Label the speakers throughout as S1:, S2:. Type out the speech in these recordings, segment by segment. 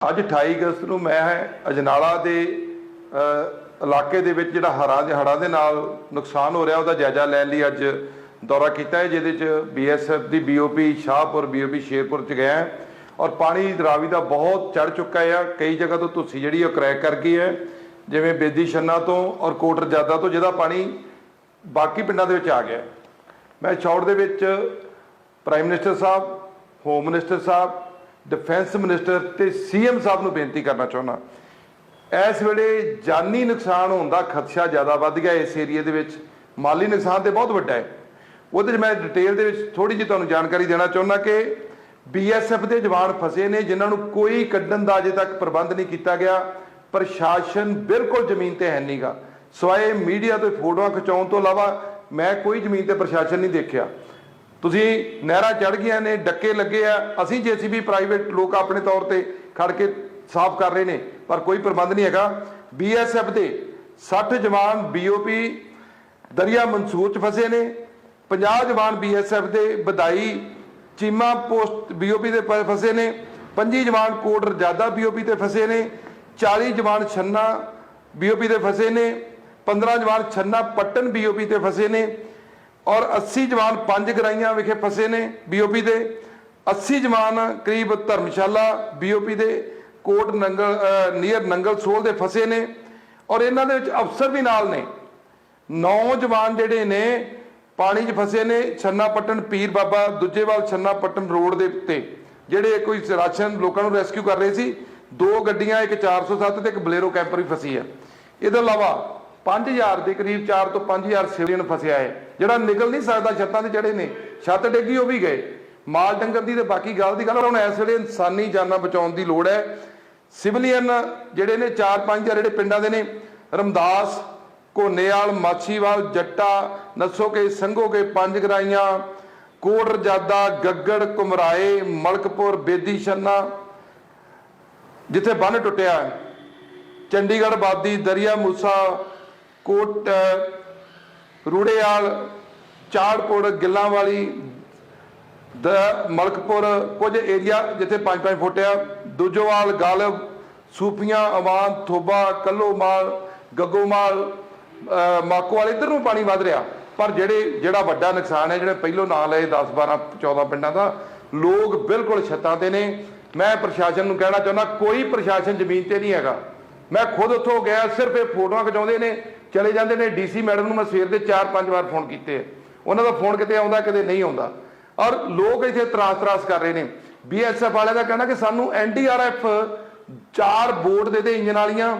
S1: ਅੱਜ 28 ਅਗਸਤ ਨੂੰ ਮੈਂ ਅਜਨਾਲਾ ਦੇ ਇਲਾਕੇ ਦੇ ਵਿੱਚ ਜਿਹੜਾ ਹੜ੍ਹਾਂ ਦੇ ਹੜ੍ਹਾਂ ਦੇ ਨਾਲ ਨੁਕਸਾਨ ਹੋ ਰਿਹਾ, ਉਹਦਾ ਜਾਇਜ਼ਾ ਲੈਣ ਲਈ ਅੱਜ ਦੌਰਾ ਕੀਤਾ ਹੈ, ਜਿਹਦੇ ਚ ਬੀਐਸਐਫ ਦੀ ਬੀਓਪੀ ਸ਼ਾਹਪੁਰ ਬੀਓਪੀ ਸ਼ੇਰਪੁਰ ਚ ਗਿਆ ਔਰ ਪਾਣੀ ਰਾਵੀ ਦਾ ਬਹੁਤ ਚੜ ਚੁੱਕਾ ਹੈ, ਕਈ ਜਗ੍ਹਾ ਤੋਂ ਤੁਸੀਂ ਜਿਹੜੀ ਉਹ ਕਰੈਕ ਕਰ ਗਈ ਹੈ, ਜਿਵੇਂ ਬੇਦੀ ਛੰਨਾ ਤੋਂ ਔਰ ਕੋਟਰ ਜ਼ਾਦਾ ਤੋਂ, ਜਿਹਦਾ ਪਾਣੀ ਬਾਕੀ ਪਿੰਡਾਂ ਦੇ ਵਿੱਚ ਆ ਗਿਆ ਮੈਂ ਚੌੜ ਦੇ ਵਿੱਚ ਪ੍ਰਾਈਮ ਮਿਨਿਸਟਰ ਸਾਹਿਬ, ਹੋਮ ਮਿਨਿਸਟਰ ਸਾਹਿਬ ਡਿਫੈਂਸ ਮਿਨਿਸਟਰ ਤੇ ਸੀਐਮ ਸਾਹਿਬ ਨੂੰ ਬੇਨਤੀ ਕਰਨਾ ਚਾਹੁੰਦਾ। ਇਸ ਵੇਲੇ ਜਾਨੀ ਨੁਕਸਾਨ ਹੋਣ ਦਾ ਖਦਸ਼ਾ ਜ਼ਿਆਦਾ ਵੱਧ ਗਿਆ ਇਸ ਏਰੀਏ ਦੇ ਵਿੱਚ। ਮਾਲੀ ਨੁਕਸਾਨ ਤੇ ਬਹੁਤ ਵੱਡਾ ਹੈ। ਉਹਦੇ 'ਚ ਮੈਂ ਡਿਟੇਲ ਦੇ ਵਿੱਚ ਥੋੜੀ ਜਿਹੀ ਤੁਹਾਨੂੰ ਜਾਣਕਾਰੀ ਦੇਣਾ ਚਾਹੁੰਦਾ ਕਿ ਬੀਐਸਐਫ ਦੇ ਜਵਾਨ ਫਸੇ ਨੇ, ਜਿਨ੍ਹਾਂ ਨੂੰ ਕੋਈ ਕੱਢਣ ਦਾ ਅਜੇ ਤੱਕ ਪ੍ਰਬੰਧ ਨਹੀਂ ਕੀਤਾ ਗਿਆ। ਪ੍ਰਸ਼ਾਸਨ ਬਿਲਕੁਲ ਜ਼ਮੀਨ ਤੇ ਹੈ ਨਹੀਂਗਾ ਸਵਾਏ ਮੀਡੀਆ ਤੋਂ ਫੋਟੋਆਂ ਖਿਚਾਉਣ ਤੋਂ ਇਲਾਵਾ ਮੈਂ ਕੋਈ ਜ਼ਮੀਨ ਤੇ ਪ੍ਰਸ਼ਾਸਨ ਨਹੀਂ ਦੇਖਿਆ। ਤੁਸੀਂ ਨਹਿਰਾਂ ਚੜ ਗਈਆਂ ਨੇ, ਡੱਕੇ ਲੱਗੇ ਆ। ਅਸੀਂ ਜੀਸੀਬੀ ਪ੍ਰਾਈਵੇਟ ਲੋਕ ਆਪਣੇ ਤੌਰ ਤੇ ਖੜ ਕੇ ਸਾਫ਼ ਕਰ ਰਹੇ ਨੇ, ਪਰ ਕੋਈ ਪ੍ਰਬੰਧ ਨਹੀਂ ਹੈਗਾ। ਬੀਐਸਐਫ ਦੇ 60 ਜਵਾਨ ਬੀਓਪੀ ਦਰਿਆ ਮਨਸੂਰ ਚ ਫਸੇ ਨੇ। 50 ਜਵਾਨ ਬੀਐਸਐਫ ਦੇ ਬਦਾਈ ਚੀਮਾ ਪੋਸਟ ਬੀਓਪੀ ਦੇ ਪ- ਫਸੇ ਨੇ। 25 ਜਵਾਨ ਕੋਟ ਰਜਾਦਾ ਬੀਓਪੀ ਤੇ ਫਸੇ ਨੇ। 40 ਜਵਾਨ ਛੰਨਾ ਬੀਓਪੀ ਤੇ ਫਸੇ ਨੇ। 15 ਜਵਾਨ ਛੰਨਾ ਪੱਟਨ ਬੀਓਪੀ ਤੇ ਫਸੇ ਨੇ। ਔਰ 80 ਜਵਾਨ ਪੰਜ ਗਰਾਈਆਂ ਵਿਖੇ ਫਸੇ ਨੇ ਬੀਓਪੀ ਦੇ। 80 ਜਵਾਨ ਕਰੀਬ ਧਰਮਸ਼ਾਲਾ ਬੀਓਪੀ ਦੇ, ਕੋਟ ਨੰਗਲ ਨੀਅਰ ਨੰਗਲ ਸੋਲ ਦੇ ਫਸੇ ਨੇ ਔਰ ਇਹਨਾਂ ਦੇ ਵਿੱਚ ਅਫਸਰ ਵੀ ਨਾਲ ਨੇ। ਨੌਜਵਾਨ ਜਿਹੜੇ ਨੇ, ਪਾਣੀ 'ਚ ਫਸੇ ਨੇ ਛੰਨਾ ਪੱਟਨ ਪੀਰ ਬਾਬਾ ਦੂਜੇਵਾਲ ਛੰਨਾ ਪੱਟਨ ਰੋਡ ਦੇ ਉੱਤੇ, ਜਿਹੜੇ ਕੋਈ ਰਾਸ਼ਨ ਲੋਕਾਂ ਨੂੰ ਰੈਸਕਿਊ ਕਰ ਰਹੇ ਸੀ। ਦੋ ਗੱਡੀਆਂ, ਇੱਕ 407 ਤੇ ਇੱਕ ਬਲੇਰੋ ਕੈਂਪਰ ਵੀ ਫਸੀ ਆ। ਇਹਦੇ ਇਲਾਵਾ 5000 ਦੇ ਕਰੀਬ 4 ਤੋਂ 5000 ਸਿਵਲੀਅਨ ਫਸਿਆ ਹੈ। ਜਿਹੜਾ ਨਿਕਲ ਨਹੀਂ ਸਕਦਾ, ਛੱਤਾਂ ਤੇ ਚੜੇ ਨੇ। ਛੱਤ ਡੇਗੀ, ਉਹ ਵੀ ਗਏ। ਮਾਲ ਡੰਗਰ ਦੀ ਤੇ ਬਾਕੀ ਗੱਲ ਦੀ ਗੱਲ, ਹੁਣ ਇਸ ਵੇਲੇ ਇਨਸਾਨੀ ਜਾਨਾਂ ਬਚਾਉਣ ਦੀ ਲੋੜ ਹੈ। ਸਿਵਲੀਅਨ ਜਿਹੜੇ ਨੇ 4-5 ਜਿਹੜੇ ਪਿੰਡਾਂ ਦੇ ਨੇ, ਰਮਦਾਸ ਕੋਨੇਵਾਲ ਮਾਛੀਵਾਲ, ਜੱਟਾ, ਨਸੋਕੇ, ਸੰਘੋਕੇ, ਪੰਜ ਗਰਾਈਆਂ ਕੋਟ ਰਜਾਦਾ ਗੱਗੜ, ਕੁਮਰਾਏ, ਮਲਕਪੁਰ, ਬੇਦੀ, ਛੰਨਾ, ਜਿੱਥੇ ਬੰਨ ਟੁੱਟਿਆ ਚੰਡੀਗੜ੍ਹ, ਬਾਦੀ, ਦਰਿਆ, ਮੂਸਾ ਕੋਟ ਅ, ਰੂੜੇਵਾਲ ਚਾੜਪੁਰ ਗਿੱਲਾਂ ਵਾਲੀ ਦ ਮਲਕਪੁਰ ਕੁਝ ਏਰੀਆ ਜਿੱਥੇ 5-5 ਫੁੱਟ ਆ। ਦੂਜੋਵਾਲ ਗਾਲਬ ਸੂਪੀਆਂ ਅਵਾਨ ਥੋਬਾ ਕੱਲੋਮਾਲ ਗੱਗੋਮਾਲ ਮਾਕੋਵਾਲ ਇੱਧਰ ਨੂੰ ਪਾਣੀ ਵੱਧ ਰਿਹਾ। ਪਰ ਜਿਹੜੇ ਜਿਹੜਾ ਵੱਡਾ ਨੁਕਸਾਨ ਹੈ ਜਿਹੜੇ ਪਹਿਲੋਂ ਨਾਂ ਲਏ 10 12 14 ਪਿੰਡਾਂ ਦਾ ਲੋਕ ਬਿਲਕੁਲ ਛੱਤਾਂ ਤੇ ਨੇ। ਮੈਂ ਪ੍ਰਸ਼ਾਸਨ ਨੂੰ ਕਹਿਣਾ ਚਾਹੁੰਦਾ ਕੋਈ ਪ੍ਰਸ਼ਾਸਨ ਜ਼ਮੀਨ ਤੇ ਨਹੀਂ ਹੈਗਾ। ਮੈਂ ਖੁਦ ਉੱਥੋਂ ਗਿਆ ਸਿਰਫ ਇਹ ਫੋਟੋਆਂ ਖਿਚਾਉਂਦੇ ਨੇ। ਚਲੇ ਜਾਂਦੇ ਨੇ ਡੀਸੀ ਮੈਡਮ ਨੂੰ ਮੈਂ ਸਵੇਰ ਦੇ 4-5 ਵਾਰ ਫੋਨ ਕੀਤੇ ਆ। ਉਹਨਾਂ ਦਾ ਫੋਨ ਕਿਤੇ ਆਉਂਦਾ, ਕਿਤੇ ਨਹੀਂ ਆਉਂਦਾ। ਔਰ ਲੋਕ ਇੱਥੇ ਤਰਾਸ ਤਰਾਸ ਕਰ ਰਹੇ ਨੇ। ਬੀਐਸਐਫ ਵਾਲਿਆਂ ਦਾ ਕਹਿਣਾ ਕਿ ਸਾਨੂੰ ਐਨਡੀਆਰਐਫ ਚਾਰ ਬੋਟ ਦੇ ਦੇ ਇੰਜਨ ਵਾਲੀਆਂ,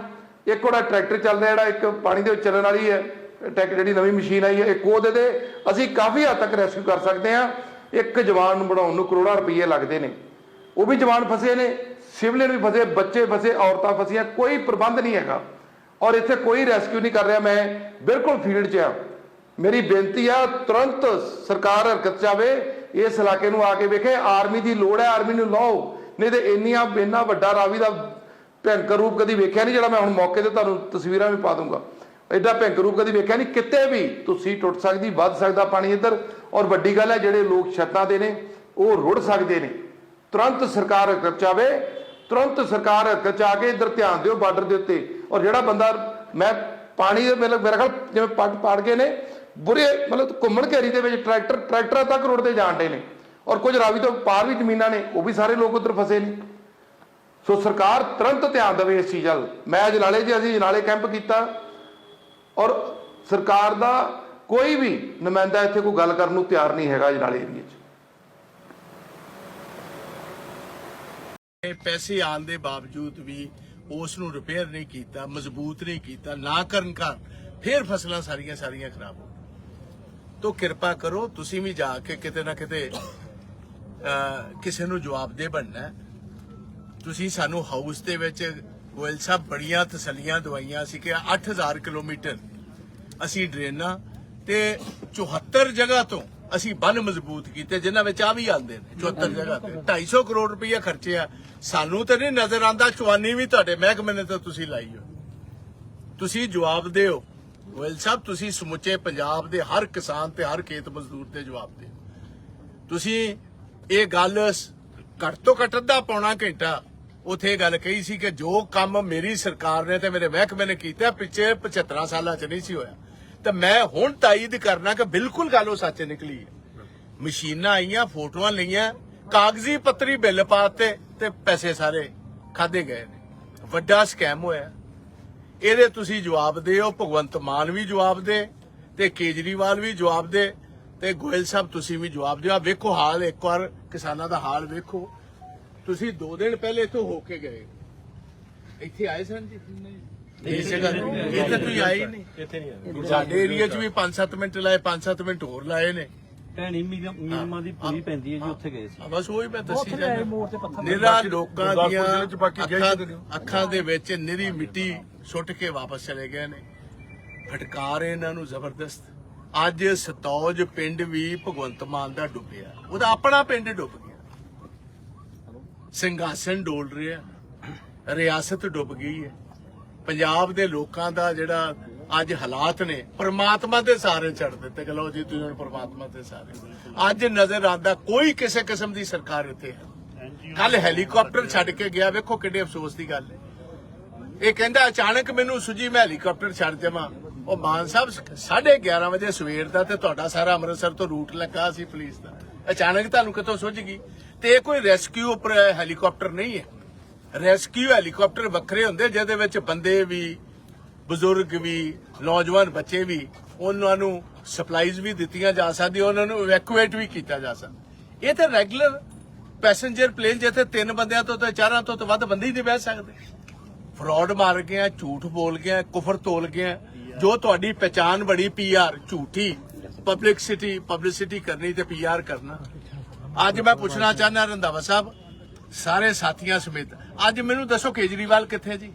S1: ਇੱਕ ਉਹਦਾ ਟਰੈਕਟਰ ਚੱਲਦਾ ਜਿਹੜਾ ਇੱਕ ਪਾਣੀ ਦੇ ਵਿੱਚ ਚੱਲਣ ਵਾਲੀ ਹੈ ਟੈਕ ਜਿਹੜੀ ਨਵੀਂ ਮਸ਼ੀਨ ਆਈ ਹੈ, ਇੱਕ ਉਹ ਦੇ ਦੇ। ਅਸੀਂ ਕਾਫੀ ਹੱਦ ਤੱਕ ਰੈਸਕਿਊ ਕਰ ਸਕਦੇ ਹਾਂ। ਇੱਕ ਜਵਾਨ ਨੂੰ ਬਣਾਉਣ ਨੂੰ ਕਰੋੜਾਂ ਰੁਪਏ ਲੱਗਦੇ ਨੇ। ਉਹ ਵੀ ਜਵਾਨ ਫਸੇ ਨੇ ਸਿਵਲੀਅਨ ਵੀ ਫਸੇ, ਬੱਚੇ ਫਸੇ, ਔਰਤਾਂ ਫਸੀਆਂ, ਕੋਈ ਪ੍ਰਬੰਧ ਨਹੀਂ ਹੈਗਾ। ਔਰ ਇੱਥੇ ਕੋਈ ਰੈਸਕਿਊ ਨਹੀਂ ਕਰ ਰਿਹਾ, ਮੈਂ ਬਿਲਕੁਲ ਫੀਲਡ 'ਚ ਆ ਮੇਰੀ ਬੇਨਤੀ ਆ, ਤੁਰੰਤ ਸਰਕਾਰ ਹਰਕਤ 'ਚ ਆਵੇ, ਇਸ ਇਲਾਕੇ ਨੂੰ ਆ ਕੇ ਵੇਖੇ ਆਰਮੀ ਦੀ ਲੋੜ ਹੈ ਆਰਮੀ ਨੂੰ ਲਾਓ। ਨਹੀਂ ਤੇ ਇੰਨੀਆਂ, ਇੰਨਾ ਵੱਡਾ ਰਾਵੀ ਦਾ ਭਿਆਨਕ ਰੂਪ ਕਦੀ ਵੇਖਿਆ ਨਹੀਂ, ਜਿਹੜਾ ਮੈਂ ਹੁਣ ਮੌਕੇ ਤੇ ਤੁਹਾਨੂੰ ਤਸਵੀਰਾਂ ਵੀ ਪਾ ਦੂੰਗਾ। ਐਡਾ ਭਿਆਨਕ ਰੂਪ ਕਦੀ ਵੇਖਿਆ ਨਹੀਂ, ਕਿਤੇ ਵੀ ਤੁਸੀਂ ਟੁੱਟ ਸਕਦੀ, ਵੱਧ ਸਕਦਾ ਪਾਣੀ ਇੱਧਰ। ਔਰ ਵੱਡੀ ਗੱਲ ਹੈ, ਜਿਹੜੇ ਲੋਕ ਛੱਤਾਂ ਦੇ ਨੇ, ਉਹ ਰੁੜ ਸਕਦੇ ਨੇ। ਤੁਰੰਤ ਸਰਕਾਰ ਹਰਕਤ 'ਚ ਆਵੇ, ਤੁਰੰਤ ਸਰਕਾਰ ਹਰਕਤ 'ਚ ਆ ਕੇ ਇੱਧਰ ਧਿਆਨ ਦਿਓ ਬਾਰਡਰ ਦੇ ਉੱਤੇ। ਔਰ ਜਿਹੜਾ ਬੰਦਾ, ਮੈਂ ਪਾਣੀ ਦੇ ਮੇਰੇ ਮੇਰੇ ਖਿਆਲ ਜਿਵੇਂ ਪੱਟ ਪਾੜ ਕੇ ਨੇ, ਬੁਰੇ ਮਤਲਬ ਘੁੰਮਣ ਘੇਰੀ ਦੇ ਵਿੱਚ ਟਰੈਕਟਰ, ਟਰੈਕਟਰਾਂ ਤੱਕ ਰੋਡ ਤੇ ਜਾਣ ਡੇ ਨੇ। ਔਰ ਕੁਝ ਰਾਵੀ ਤੋਂ ਪਾਰ ਵੀ ਜ਼ਮੀਨਾਂ ਨੇ, ਉਹ ਵੀ ਸਾਰੇ ਲੋਕ ਉੱਧਰ ਫਸੇ ਨੇ। ਸੋ ਸਰਕਾਰ ਤੁਰੰਤ ਧਿਆਨ ਦੇਵੇ ਇਸ ਚੀਜ਼ ਵੱਲ। ਮੈਂ ਜਨਾਲੇ ਜੀ, ਅਸੀਂ ਜਨਾਲੇ ਕੈਂਪ ਕੀਤਾ। ਔਰ ਸਰਕਾਰ ਦਾ ਕੋਈ ਵੀ ਨੁਮਾਇੰਦਾ ਇੱਥੇ ਕੋਈ ਗੱਲ ਕਰਨ ਨੂੰ ਤਿਆਰ ਨਹੀਂ ਹੈਗਾ ਜਨਾਲੇ ਏਰੀਏ 'ਚ।
S2: ਪੈਸੇ ਆਉਣ ਦੇ ਬਾਵਜੂਦ ਵੀ ਉਸ ਨੂੰ ਰਿਪੇਅਰ ਨਹੀਂ ਕੀਤਾ, ਮਜ਼ਬੂਤ ਨਹੀਂ ਕੀਤਾ, ਨਾ ਕਰਨ ਕਾਰਨ ਫਿਰ ਫਸਲਾਂ ਸਾਰੀਆਂ ਸਾਰੀਆਂ ਖਰਾਬ ਹੋ ਤੋ ਕਿਰਪਾ ਕਰੋ, ਤੁਸੀਂ ਵੀ ਜਾ ਕੇ ਕਿਤੇ ਨਾ ਕਿਤੇ ਕਿਸੇ ਨੂੰ ਜਵਾਬ ਦੇ ਬਣਨਾ ਤੁਸੀਂ ਸਾਨੂੰ ਹਾਊਸ ਦੇ ਵਿੱਚ ਗੋਇਲ ਸਾਹਿਬ ਬੜੀਆਂ ਤਸੱਲੀਆਂ ਦਵਾਈਆਂ ਸੀ ਕਿ 8000 ਕਿਲੋਮੀਟਰ ਅਸੀਂ ਡਰੇਨਾ ਤੇ 74 ਜਗ੍ਹਾ ਤੋਂ ਅਸੀਂ ਬੰਨ ਮਜ਼ਬੂਤ ਕੀਤੇ, ਜਿਨ੍ਹਾਂ ਵਿੱਚ ਆ ਵੀ ਆਉਂਦੇ ਨੇ 74 ਜਗ੍ਹਾ ਤੇ। 250 ਕਰੋੜ ਰੁਪਈਆ ਖਰਚਿਆ ਸਾਨੂੰ ਤਾਂ ਨਹੀਂ ਨਜ਼ਰ ਆਂਦਾ ਚਵਾਨੀ ਵੀ ਤੁਹਾਡੇ ਮਹਿਕਮੇ ਨੇ ਤਾਂ ਤੁਸੀਂ ਲਾਈ ਹੋ ਤੁਸੀਂ ਜਵਾਬ ਦਿਓ। ਗੋਇਲ ਸਾਹਿਬ, ਤੁਸੀਂ ਸਮੁੱਚੇ ਪੰਜਾਬ ਦੇ ਹਰ ਕਿਸਾਨ ਤੇ ਹਰ ਖੇਤ ਮਜ਼ਦੂਰ ਤੇ ਜਵਾਬ ਦਿਓ। ਤੁਸੀਂ ਇਹ ਗੱਲ ਘੱਟ ਤੋਂ ਘੱਟ ਅੱਧਾ ਪੌਣਾ ਘੰਟਾ ਉਥੇ ਗੱਲ ਕਹੀ ਸੀ ਕਿ ਜੋ ਕੰਮ ਮੇਰੀ ਸਰਕਾਰ ਨੇ ਤੇ ਮੇਰੇ ਮਹਿਕਮੇ ਨੇ ਕੀਤਾ, ਪਿੱਛੇ 75 ਸਾਲਾਂ ਚ ਨਹੀਂ ਸੀ ਹੋਇਆ। ਤੇ ਮੈਂ ਹੁਣ ਤਾਇਦ ਕਰਨਾ ਕਿ ਬਿਲਕੁਲ ਗੱਲ ਉਹ ਸੱਚ ਨਿਕਲੀ ਹੈ। ਮਸ਼ੀਨਾਂ ਆਈਆਂ ਫੋਟੋਆਂ ਲਈਆਂ ਕਾਗਜ਼ੀ ਪੱਤਰੀ ਬਿੱਲ ਪਾਤੇ ਤੇ ਪੈਸੇ ਸਾਰੇ ਖਾਦੇ ਗਏ ਨੇ। ਵੱਡਾ ਸਕੈਮ ਹੋਇਆ। ਇਹਦੇ ਤੁਸੀਂ ਜਵਾਬ ਦਿਓ ਭਗਵੰਤ ਮਾਨ ਵੀ ਜਵਾਬ ਦੇ ਤੇ ਕੇਜਰੀਵਾਲ ਵੀ ਜਵਾਬ ਦੇ ਤੇ ਗੋਇਲ ਸਾਹਿਬ ਤੁਸੀਂ ਵੀ ਜਵਾਬ ਦਿਓ। ਆ ਵੇਖੋ ਹਾਲ ਇੱਕ ਵਾਰ ਕਿਸਾਨਾਂ ਦਾ ਹਾਲ ਵੇਖੋ। ਤੁਸੀਂ 2 ਦਿਨ ਪਹਿਲੇ ਇੱਥੋਂ ਹੋ ਕੇ ਗਏ। ਇੱਥੇ ਆਏ ਸਨ ਜੀ? ਇਸ ਜਗ੍ਹਾ ਇਹ ਤਾਂ ਤੁਸੀਂ ਆਏ ਹੀ ਨਹੀਂ।
S3: ਇੱਥੇ ਨਹੀਂ ਆਇਆ
S2: ਸਾਡੇ ਏਰੀਆ 'ਚ ਵੀ 5-7 ਮਿੰਟ ਲਾਏ 5-7 ਮਿੰਟ ਹੋਰ ਲਾਏ ਨੇ।
S3: ਭੈਣੀ ਮੀਮਾਂ ਦੀ ਪੂਰੀ ਪੈਂਦੀ ਹੈ ਜੀ ਉੱਥੇ ਗਏ ਸੀ।
S2: ਆ ਬਸ ਉਹੀ ਮੈਂ ਦੱਸੀ
S3: ਉੱਥੇ ਆਏ
S2: ਜਾਂਦਾ
S3: ਮੋੜ ਤੇ ਪੱਥਰ
S2: ਨਿਰਾ ਲੋਕਾਂ
S1: ਗੁਰਦਾਸਪੁਰ
S2: ਦੀਆਂ
S1: ਜ਼ਿਲ੍ਹੇ 'ਚ ਬਾਕੀ ਗਏ
S2: ਅੱਖਾਂ-
S1: ਕਿਤੇ ਨਹੀਂ।
S2: ਅੱਖਾਂ ਦੇ ਵਿੱਚ ਨਿਰੀ ਮਿੱਟੀ ਸੁੱਟ ਕੇ ਵਾਪਸ ਚਲੇ ਗਏ ਨੇ। ਫਟਕਾਰ ਇਹਨਾਂ ਨੂੰ ਜ਼ਬਰਦਸਤ। ਅੱਜ ਸਤੌਜ ਪਿੰਡ ਵੀ ਭਗਵੰਤ ਮਾਨ ਦਾ ਡੁੱਬਿਆ। ਉਹਦਾ ਆਪਣਾ ਪਿੰਡ ਡੁੱਬ ਗਿਆ। ਸਿੰਘਾਸਨ ਡੋਲ ਰਿਹਾ। ਰਿਆਸਤ ਡੁੱਬ ਗਈ ਹੈ। ਪੰਜਾਬ ਦੇ ਲੋਕਾਂ ਦਾ ਜਿਹੜਾ ਅੱਜ ਹਾਲਾਤ ਨੇ, ਪ੍ਰਮਾਤਮਾ ਦੇ ਸਾਰੇ ਛੱਡ ਦਿੱਤੇ। ਕਿ ਲਓ ਜੀ, ਤੁਸੀਂ ਹੁਣ ਪ੍ਰਮਾਤਮਾ ਦੇ ਸਾਰੇ। ਅੱਜ ਨਜ਼ਰ ਆਉਂਦਾ ਕੋਈ ਕਿਸੇ ਕਿਸਮ ਦੀ ਸਰਕਾਰ ਇੱਥੇ ਹੈ। ਕੱਲ ਹੈਲੀਕਾਪਟਰ ਛੱਡ ਕੇ ਗਿਆ, ਵੇਖੋ ਕਿੰਨੇ ਅਫਸੋਸ ਦੀ ਗੱਲ ਹੈ। ਇਹ ਕਹਿੰਦਾ, ਅਚਾਨਕ ਮੈਨੂੰ ਸੁਜੀ, ਮੈਂ ਹੈਲੀਕਾਪਟਰ ਛੱਡ ਜਾਵਾਂ। ਉਹ ਮਾਨ ਸਾਹਿਬ 11:30 ਵਜੇ ਸਵੇਰ ਦਾ ਤੇ ਤੁਹਾਡਾ ਸਾਰਾ ਅੰਮ੍ਰਿਤਸਰ ਤੋਂ ਰੂਟ ਲੱਗਾ ਸੀ ਪੁਲਿਸ ਦਾ। ਅਚਾਨਕ ਤੁਹਾਨੂੰ ਕਿੱਥੋਂ ਸੁੱਝ ਗਈ? ਤੇ ਇਹ ਕੋਈ ਰੈਸਕਿਊ ਹੈਲੀਕਾਪਟਰ ਨਹੀਂ ਹੈ। ਰੈਸਕਿਊ ਹੈਲੀਕਾਪਟਰ ਵੱਖਰੇ ਹੁੰਦੇ, ਜਿਹਦੇ ਵਿੱਚ ਬੰਦੇ ਵੀ, ਬਜ਼ੁਰਗ ਵੀ, ਨੌਜਵਾਨ ਬੱਚੇ ਵੀ, ਉਹਨਾਂ ਨੂੰ ਸਪਲਾਈਜ਼ ਵੀ ਦਿੱਤੀਆਂ ਜਾ ਸਕਦੀ ਉਹਨਾਂ ਨੂੰ ਇਵੈਕੂਏਟ ਵੀ ਕੀਤਾ ਜਾ ਸਕਦਾ। ਇਹ ਤਾਂ ਰੈਗੂਲਰ ਪੈਸੇਂਜਰ ਪਲੇਨ ਜਿੱਥੇ ਤਿੰਨ ਬੰਦਿਆਂ ਤੋਂ ਤੇ ਚਾਰਾਂ ਤੋਂ ਤਾਂ ਵੱਧ ਬੰਦੇ ਹੀ ਨਹੀਂ ਬਹਿ ਸਕਦੇ। ਫਰਾਡ ਮਾਰ ਗਿਆ, ਝੂਠ ਬੋਲ ਗਿਆ, ਕੁਫਰ ਤੋਲ ਗਿਆ। ਜੋ ਤੁਹਾਡੀ ਪਛਾਣ ਬੜੀ ਪੀਆਰ ਝੂਠੀ ਪਬਲਿਕਸਿਟੀ ਪਬਲਿਸਿਟੀ ਕਰਨੀ ਤੇ ਪੀਆਰ ਕਰਨਾ। ਅੱਜ ਮੈਂ ਪੁੱਛਣਾ ਚਾਹੁੰਦਾ ਰੰਧਾਵਾ ਸਾਹਿਬ ਸਾਰੇ ਸਾਥੀਆਂ ਸਮੇਤ। ਅੱਜ ਮੈਨੂੰ ਦੱਸੋ ਕੇਜਰੀਵਾਲ ਕਿੱਥੇ ਜੀ?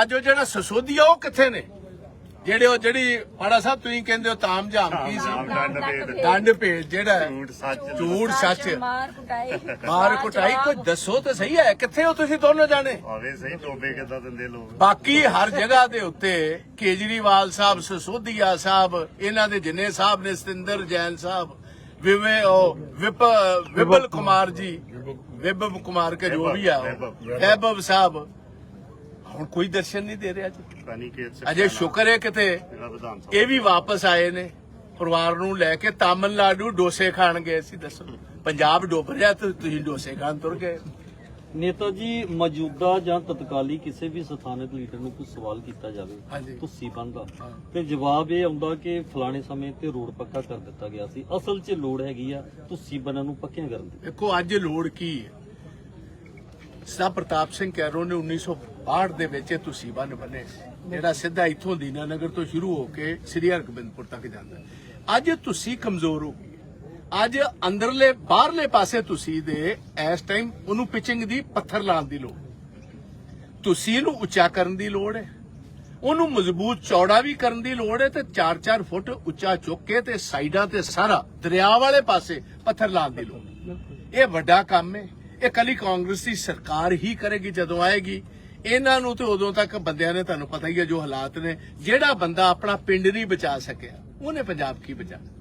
S2: ਅੱਜ ਉਹ ਜਿਹੜਾ ਸਸੋਦੀਆ ਉਹ ਕਿੱਥੇ ਨੇ? ਜਿਹੜੇ ਉਹ ਜਿਹੜੀ ਪਾੜਾ ਸਾਹਿਬ ਤੁਸੀਂ ਕਹਿੰਦੇ ਹੋ ਤਾਮ ਜਾਮ ਕੀ ਸੀ? ਡੰਡ ਭੇਜ ਜਿਹੜਾ ਝੂਠ ਸੱਚ।
S4: ਮਾਰ ਕੁਟਾਈ।
S2: ਮਾਰ ਕੁਟਾਈ ਕੋਈ ਦੱਸੋ ਤਾਂ ਸਹੀ ਹੈ। ਕਿੱਥੇ ਹੋ ਤੁਸੀਂ ਦੋਨੋਂ ਜਾਣੇ?
S5: ਆਵੇ ਸਹੀ ਟੋਬੇ ਕਿੱਦਾਂ ਦਿੰਦੇ ਲੋਕ?
S2: ਬਾਕੀ ਹਰ ਜਗ੍ਹਾ ਦੇ ਉੱਤੇ ਕੇਜਰੀਵਾਲ ਸਾਹਿਬ ਸਸੋਦੀਆ ਸਾਹਿਬ ਇਹਨਾਂ ਦੇ ਜਿੰਨੇ ਸਾਹਿਬ ਨੇ ਸਤਿੰਦਰ ਜੈਨ ਸਾਹਿਬ ਵਿਵੇ ਉਹ ਵਿਪ ਵਿਪਲ ਕੁਮਾਰ ਜੀ। ਵਿਭਵ ਕੁਮਾਰ। ਕੇ ਜੋ ਵੀ ਆ। ਵੈਭਵ ਸਾਹਿਬ। ਹੁਣ ਕੋਈ ਦਰਸ਼ਨ ਨਹੀਂ ਦੇ ਰਿਹਾ ਜੀ। ਅਜੇ ਸ਼ੁਕਰ ਹੈ ਕਿਤੇ ਇਹ ਵੀ ਵਾਪਸ ਆਏ ਨੇ। ਪਰਿਵਾਰ ਨੂੰ ਲੈ ਕੇ ਤਾਮਿਲਨਾਡੂ ਡੋਸੇ ਖਾਣ ਗਏ ਸੀ ਦੱਸੋ। ਪੰਜਾਬ ਡੁੱਬ ਰਿਹਾ ਤੇ ਤੁਸੀਂ ਡੋਸੇ ਖਾਣ ਤੁਰ ਗਏ।
S3: ਨੇਤਾ ਜੀ ਮੌਜੂਦਾ ਜਾਂ ਤਤਕਾਲੀ ਕਿਸੇ ਵੀ ਸਥਾਨਕ ਲੀਡਰ ਨੂੰ ਕੋਈ ਸਵਾਲ ਕੀਤਾ ਜਾਵੇ। ਤੁਸੀਂ ਬੰਦਾ। ਤੇ ਜਵਾਬ ਇਹ ਆਉਂਦਾ ਕਿ ਫਲਾਣੇ ਸਮੇਂ ਤੇ ਰੋਡ ਪੱਕਾ ਕਰ ਦਿੱਤਾ ਗਿਆ ਸੀ ਅਸਲ 'ਚ ਲੋੜ ਹੈਗੀ ਆ ਤੁਸੀਂ ਬੰਨਾਂ ਨੂੰ ਪੱਕਿਆਂ ਕਰਨ ਦੀ
S2: ਦੇਖੋ ਅੱਜ ਲੋੜ ਕੀ ਹੈ ਸਾ ਪ੍ਰਤਾਪ ਸਿੰਘ ਕੈਰੋ ਨੇ 1962 ਦੇ ਵਿੱਚ ਇਹ ਤੁਸੀਂ ਬੰਨ ਬਣੇ ਜਿਹੜਾ ਸਿੱਧਾ ਇੱਥੋਂ ਦੀਨਾਨਗਰ ਤੋਂ ਸ਼ੁਰੂ ਹੋ ਕੇ ਸ੍ਰੀ ਹਰਗੋਬਿੰਦਪੁਰ ਤੱਕ ਜਾਂਦਾ। ਅੱਜ ਤੁਸੀਂ ਕਮਜ਼ੋਰ ਹੋ ਅੱਜ ਅੰਦਰਲੇ, ਬਾਹਰਲੇ ਪਾਸੇ ਤੁਸੀਂ ਦੇ, ਇਸ ਟਾਈਮ ਉਹਨੂੰ ਪਿਚਿੰਗ ਦੀ ਪੱਥਰ ਲਾਉਣ ਦੀ ਲੋੜ ਤੁਸੀਂ ਇਹਨੂੰ ਉੱਚਾ ਕਰਨ ਦੀ ਲੋੜ ਹੈ। ਉਹਨੂੰ ਮਜ਼ਬੂਤ ਚੌੜਾ ਵੀ ਕਰਨ ਦੀ ਲੋੜ ਹੈ ਤੇ 4-4 ਫੁੱਟ ਉੱਚਾ ਚੁੱਕ ਕੇ ਤੇ ਸਾਈਡਾਂ ਤੇ ਸਾਰਾ ਦਰਿਆ ਵਾਲੇ ਪਾਸੇ ਪੱਥਰ ਲਾਉਣ ਦੀ ਲੋੜ ਇਹ ਵੱਡਾ ਕੰਮ ਹੈ। ਇਹ ਕੱਲੀ ਕਾਂਗਰਸ ਦੀ ਸਰਕਾਰ ਹੀ ਕਰੇਗੀ ਜਦੋਂ ਆਏਗੀ। ਇਹਨਾਂ ਨੂੰ ਤੇ ਉਦੋਂ ਤੱਕ ਬੰਦਿਆਂ ਨੇ ਤੁਹਾਨੂੰ ਪਤਾ ਹੀ ਹੈ ਜੋ ਹਾਲਾਤ ਨੇ। ਜਿਹੜਾ ਬੰਦਾ ਆਪਣਾ ਪਿੰਡ ਨਹੀਂ ਬਚਾ ਸਕਿਆ, ਉਹਨੇ ਪੰਜਾਬ ਕੀ ਬਚਾਣਾ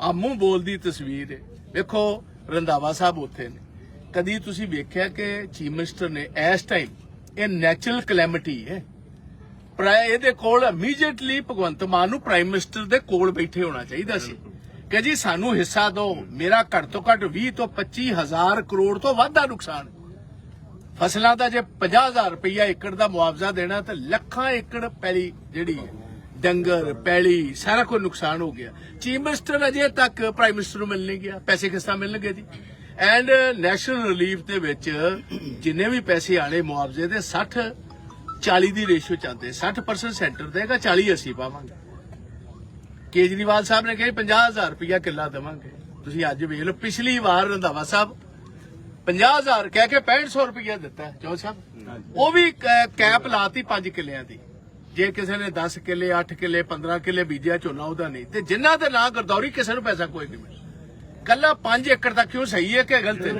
S2: ਆ ਮੂੰਹ ਬੋਲਦੀ ਤਸਵੀਰ ਹੈ ਵੇਖੋ ਰੰਧਾਵਾ ਸਾਹਿਬ ਉੱਥੇ ਨੇ। ਕਦੀ ਤੁਸੀਂ ਵੇਖਿਆ ਕਿ ਚੀਫ ਮਿਨਿਸਟਰ ਨੇ ਇਸ ਟਾਈਮ ਇਹ ਨੈਚੁਰਲ ਕਲੈਮਿਟੀ ਹੈ ਪ੍ਰਾਇ ਇਹਦੇ ਕੋਲ ਇਮੀਡੀਏਟਲੀ ਭਗਵੰਤ ਮਾਨ ਨੂੰ ਪ੍ਰਾਈਮ ਮਿਨਿਸਟਰ ਦੇ ਕੋਲ ਬੈਠੇ ਹੋਣਾ ਚਾਹੀਦਾ ਸੀ। ਕਿ ਜੀ ਸਾਨੂੰ ਹਿੱਸਾ ਦਿਓ ਮੇਰਾ ਘੱਟ ਤੋਂ ਘੱਟ 20 ਤੋਂ 25 ਹਜ਼ਾਰ ਕਰੋੜ ਤੋਂ ਵੱਧ ਦਾ ਨੁਕਸਾਨ। ਫਸਲਾਂ ਦਾ ਜੇ 50000 ਰੁਪਈਆ ਏਕੜ ਦਾ ਮੁਆਵਜ਼ਾ ਦੇਣਾ ਤਾਂ ਲੱਖਾਂ ਏਕੜ ਪੈਲੀ ਜਿਹੜੀ ਹੈ ਡੰਗਰ ਪੈਲੀ ਸਾਰਾ ਕੁਝ ਨੁਕਸਾਨ ਹੋ ਗਿਆ। ਚੀਫ ਮਿਨਿਸਟਰ ਅਜੇ ਤੱਕ ਪ੍ਰਾਈਮ ਮਿਨਿਸਟਰ ਨੂੰ ਮਿਲ ਨਹੀਂ ਗਿਆ। ਪੈਸੇ ਕਿਸ ਤਰ੍ਹਾਂ ਮਿਲਣਗੇ ਜੀ। ਐਂਡ ਨੈਸ਼ਨਲ ਰਿਲੀਫ ਦੇ ਵਿੱਚ ਜਿੰਨੇ ਵੀ ਪੈਸੇ ਆਲੇ ਮੁਆਵਜ਼ੇ ਦੇ 60 40 ਦੀ ਰੇਸ਼ੋ ਚਾਹੁੰਦੇ 60% ਸੈਂਟਰ ਦੇਗਾ 40 ਅਸੀਂ ਪਾਵਾਂਗੇ। ਕੇਜਰੀਵਾਲ ਸਾਹਿਬ ਨੇ ਕਿਹਾ 50000 ਰੁਪਇਆ ਕਿੱਲਾ ਦੇਵਾਂਗੇ। ਤੁਸੀਂ ਅੱਜ ਵੇਖ ਲਓ ਪਿਛਲੀ ਵਾਰ ਰੰਧਾਵਾ ਸਾਹਿਬ 50000 ਕਹਿ ਕੇ 6500 ਰੁਪਇਆ ਦਿੱਤਾ ਚੌ ਸਾਹਿਬ। ਉਹ ਵੀ ਕੈਪ ਲਾਤੀ 5 ਕਿੱਲਿਆਂ ਦੀ। ਜੇ ਕਿਸੇ ਨੇ 10 ਕਿੱਲੇ 8 ਕਿੱਲੇ 15 ਕਿੱਲੇ ਬੀਜਿਆ ਝੋਨਾ, ਉਹਦਾ ਨਹੀਂ। ਤੇ ਜਿਨ੍ਹਾਂ ਦੇ ਨਾਂ ਗਰਦੌਰੀ ਕਿਸੇ ਨੂੰ ਪੈਸਾ ਕੋਈ ਨਹੀਂ ਮਿਲਿਆ ਕੱਲਾ 5 ਏਕੜ ਦਾ ਕਿਉਂ ਸਹੀ ਹੈ ਕਿ ਗਲਤ ਹੈ?